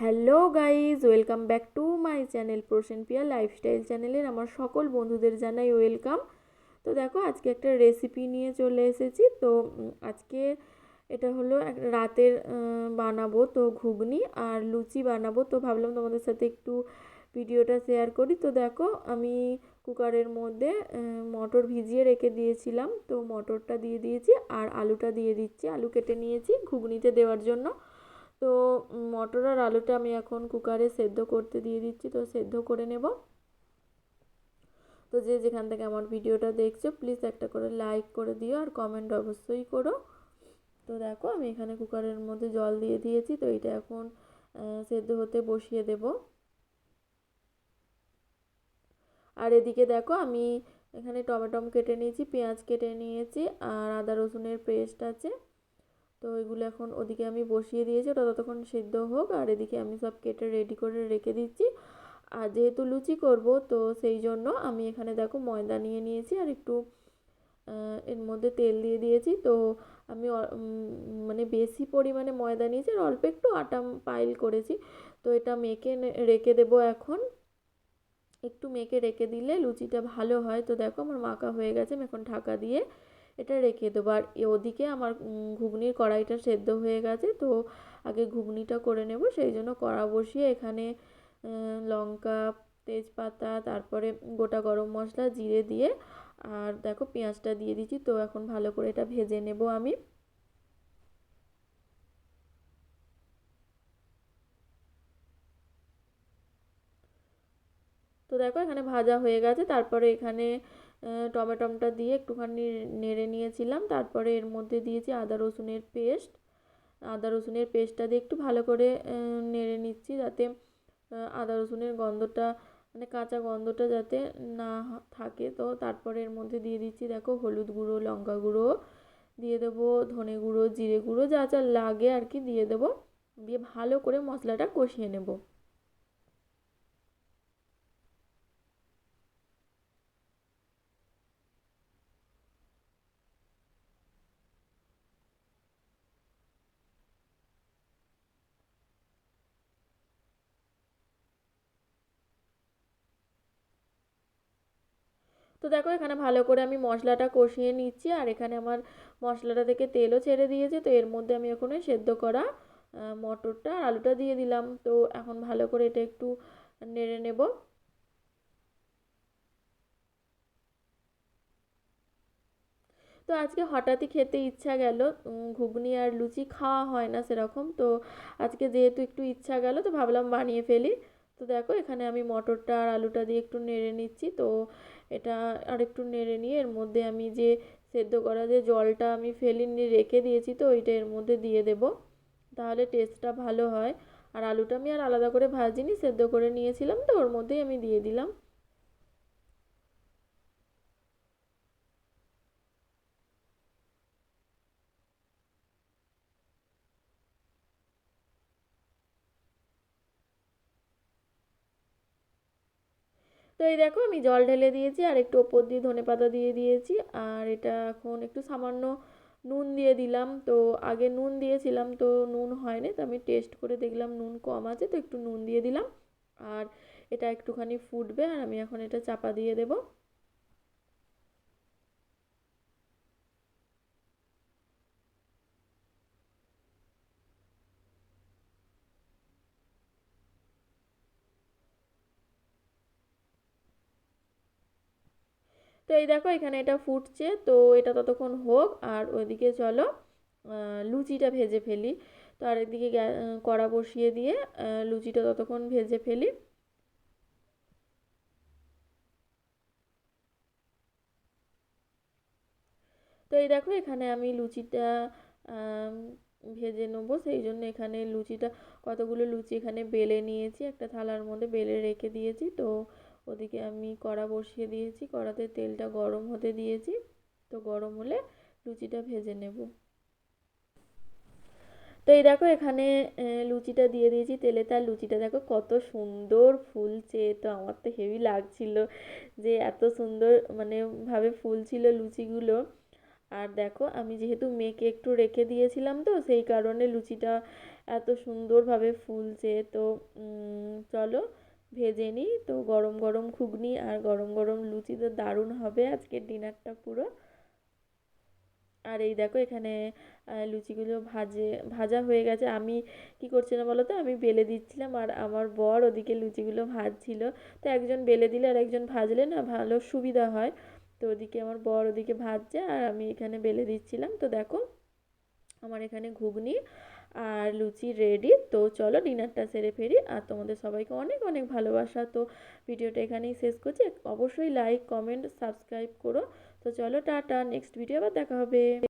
Hello guys, welcome back to my channel Prasen Piya lifestyle চ্যানেলের আমার সকল বন্ধুদের জানাই ওয়েলকাম। তো দেখো, আজকে একটা রেসিপি নিয়ে চলে এসেছি। তো আজকে এটা হলো এক রাতের বানাবো তো ঘুগনি আর লুচি বানাবো। তো ভাবলাম তোমাদের সাথে একটু ভিডিওটা শেয়ার করি। তো দেখো, আমি কুকারের মধ্যে মটর ভিজিয়ে রেখে দিয়েছিলাম। তো মটরটা দিয়ে দিয়েছি আর আলুটা দিয়ে দিচ্ছি। আলু কেটে নিয়েছি ঘুগনিতে দেওয়ার জন্য। তো মটর আর আলুটা আমি এখন কুকারে সেদ্ধ করতে দিয়ে দিচ্ছি, তো সেদ্ধ করে নেব। তো যে যেখান থেকে আমার ভিডিওটা দেখছ প্লিজ একটা করে লাইক করে দিও আর কমেন্ট অবশ্যই করো। তো দেখো, আমি এখানে কুকারের মধ্যে জল দিয়ে দিয়েছি, তো এটা এখন সেদ্ধ হতে বসিয়ে দেব। আর এদিকে দেখো, আমি এখানে টমেটম কেটে নিয়েছি, পেঁয়াজ কেটে নিয়েছি আর আদা রসুনের পেস্ট আছে। তো এগুলো এখন ওদিকে আমি বসিয়ে দিয়েছি, ওটা ততক্ষণ সিদ্ধ হোক, আর এদিকে আমি সব কেটে রেডি করে রেখে দিচ্ছি। আর যেহেতু লুচি করব, তো সেই জন্য আমি এখানে দেখো ময়দা নিয়ে নিয়েছি, আর একটু এর মধ্যে তেল দিয়ে দিয়েছি। তো আমি মানে বেশি পরিমাণে ময়দা নিয়েছি, আর অল্প একটু আটা পাইল করেছি। তো এটা মেখে রেখে দেবো এখন। একটু মেখে রেখে দিলে লুচিটা ভালো হয়। তো দেখো আমার মাখা হয়ে গেছে, আমি এখন ঢাকা দিয়ে এটা রেখে দেবো। আর ওদিকে আমার ঘুগনির কড়াইটা সেদ্ধ হয়ে গেছে, তো আগে ঘুগনিটা করে নেব। সেই জন্য কড়া বসিয়ে এখানে লঙ্কা, তেজপাতা, তারপরে গোটা গরম মশলা, জিরে দিয়ে, আর দেখো পেঁয়াজটা দিয়ে দিচ্ছি, তো এখন ভালো করে এটা ভেজে নেব আমি। তো দেখো এখানে ভাজা হয়ে গেছে, তারপরে এখানে টমেটমটা দিয়ে একটুখানি নেড়ে নিয়েছিলাম। তারপরে এর মধ্যে দিয়েছি আদা রসুনের পেস্ট। আদা রসুনের পেস্টটা দিয়ে একটু ভালো করে নেড়ে নিচ্ছি যাতে আদা রসুনের গন্ধটা মানে কাঁচা গন্ধটা যাতে না থাকে। তো তারপরে এর মধ্যে দিয়ে দিচ্ছি, দেখো, হলুদ গুঁড়ো, লঙ্কা গুঁড়ো। দিয়ে দেবো ধনে গুঁড়ো, জিরে গুঁড়ো, যা যা লাগে আর কি দিয়ে দেবো। দিয়ে ভালো করে মশলাটা কষিয়ে নেব। তো দেখো, এখানে ভালো করে আমি মশলাটা কষিয়ে নিচ্ছি আর এখানে আমার মশলাটা থেকে তেলও ছেড়ে দিয়েছে। তো এর মধ্যে আমি এখন সেদ্ধ করা মটরটা আর আলুটা দিয়ে দিলাম। তো এখন ভালো করে এটা একটু নেড়ে নেব। তো আজকে হঠাৎই খেতে ইচ্ছা গেল। ঘুগনি আর লুচি খাওয়া হয় না সেরকম। তো আজকে যেহেতু একটু ইচ্ছা গেল, তো ভাবলাম বানিয়ে ফেলি। তো দেখো, এখানে আমি মটরটা আর আলুটা দিয়ে একটু নেড়ে নিচ্ছি। তো এটা আর একটু নেড়ে নিয়ে এর মধ্যে আমি যে সেদ্ধ করা যে জলটা আমি ফেলিনি, রেখে দিয়েছি, তো ওইটা এর মধ্যে দিয়ে দেব। তাহলে টেস্টটা ভালো হয়। আর আলুটা আমি আর আলাদা করে ভাজিনি, সেদ্ধ করে নিয়েছিলাম, তো ওর মধ্যেই আমি দিয়ে দিলাম। এই দেখো আমি জল ঢেলে দিয়েছি আর একটু ওপর দিয়ে ধনে পাতা দিয়ে দিয়েছি। আর এটা এখন একটু সামান্য নুন দিয়ে দিলাম। তো আগে নুন দিয়েছিলাম তো নুন হয়নি, তো আমি টেস্ট করে দেখলাম নুন কম আছে, তো একটু নুন দিয়ে দিলাম। আর এটা একটুখানি ফুটবে আর আমি এখন এটা চাপা দিয়ে দেবো। তো এই দেখো এখানে এটা ফুটছে, তো এটা ততক্ষণ হোক। আর ওইদিকে চলো লুচিটা ভেজে ফেলি। তো আর একদিকে কড়া বসিয়ে দিয়ে লুচিটা ততক্ষণ ভেজে ফেলি। তো এই দেখো এখানে আমি লুচিটা ভেজে নেব। সেই জন্য এখানে লুচিটা, কতগুলো লুচি এখানে বেলে নিয়েছি। একটা থালার মধ্যে বেলে রেখে দিয়েছি। তো ওদিকে আমি কড়া বসিয়ে দিয়েছি, কড়াতে তেলটা গরম হতে দিয়েছি। তো গরম হলে লুচিটা ভেজে নেব। তো এই দেখো এখানে লুচিটা দিয়ে দিয়েছি তেলে। তার লুচিটা দেখো কত সুন্দর ফুলছে। তো আমার তো হেভি লাগছিল যে এত সুন্দর মানে ভাবে ফুলছিল লুচিগুলো। আর দেখো আমি যেহেতু মেয়েকে একটু রেখে দিয়েছিলাম তো, সেই কারণে লুচিটা এত সুন্দরভাবে ফুলছে। তো চলো ভেজে নিই। তো গরম গরম ঘুগনি আর গরম গরম লুচি তো দারুণ হবে আজকের ডিনারটা পুরো। আর এই দেখো এখানে লুচিগুলো ভাজে, ভাজা হয়ে গেছে। আমি কি করছিলাম বলো তো? আমি বেলে দিচ্ছিলাম আর আমার বর ওদিকে লুচিগুলো ভাজছিল। তো একজন বেলে দিলে আর একজন ভাজলে না ভালো সুবিধা হয়। তো ওদিকে আমার বর ওদিকে ভাজছে আর আমি এখানে বেলে দিচ্ছিলাম। তো দেখো, আমার এখানে ঘুগনি আর লুচি রেডি তো চলো ডিনারটা সেরে ফেরি। আর তোমাদের সবাইকে অনেক অনেক ভালোবাসা। তো ভিডিওটা এখানেই শেষ করছি। অবশ্যই লাইক কমেন্ট সাবস্ক্রাইব করো। তো চলো টাটা নেক্সট ভিডিও আবার দেখা হবে।